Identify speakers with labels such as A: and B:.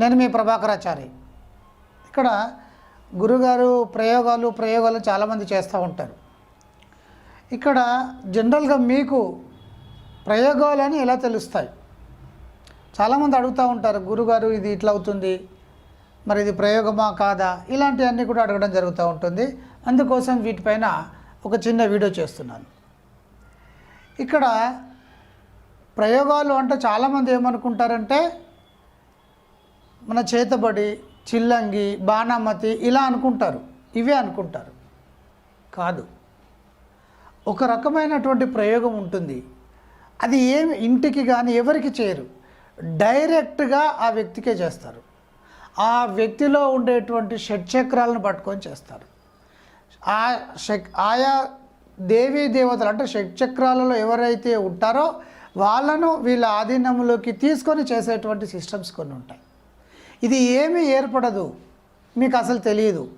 A: నేను మీ ప్రభాకరాచారి ఇక్కడ గురుగారు ప్రయోగాలు ప్రయోగాలు చాలామంది చేస్తూ ఉంటారు. ఇక్కడ జనరల్గా మీకు ప్రయోగాలని ఎలా తెలుస్తాయి? చాలామంది అడుగుతూ ఉంటారు గురుగారు ఇది ఇట్లా అవుతుంది మరి ఇది ప్రయోగమా కాదా? ఇలాంటివన్నీ కూడా అడగడం జరుగుతూ ఉంటుంది. అందుకోసం వీటిపైన ఒక చిన్న వీడియో చేస్తున్నాను. ఇక్కడ ప్రయోగాలు అంటే చాలామంది ఏమనుకుంటారంటే మన చేతబడి చిల్లంగి బాణామతి ఇలా అనుకుంటారు. ఇవే అనుకుంటారు. కాదు. ఒక రకమైనటువంటి ప్రయోగం ఉంటుంది. అది ఏమి ఇంటికి కానీ ఎవరికి చేయరు. డైరెక్ట్గా ఆ వ్యక్తికే చేస్తారు. ఆ వ్యక్తిలో ఉండేటువంటి షట్చక్రాలను పట్టుకొని చేస్తారు. ఆ షక్ ఆయా దేవీ దేవతలు అంటే షట్చక్రాలలో ఎవరైతే ఉంటారో వాళ్ళను వీళ్ళ ఆధీనంలోకి తీసుకొని చేసేటువంటి సిస్టమ్స్ కొన్ని ఉంటాయి. ఇది ఏమీ ఏర్పడదు. మీకు అసలు తెలియదు.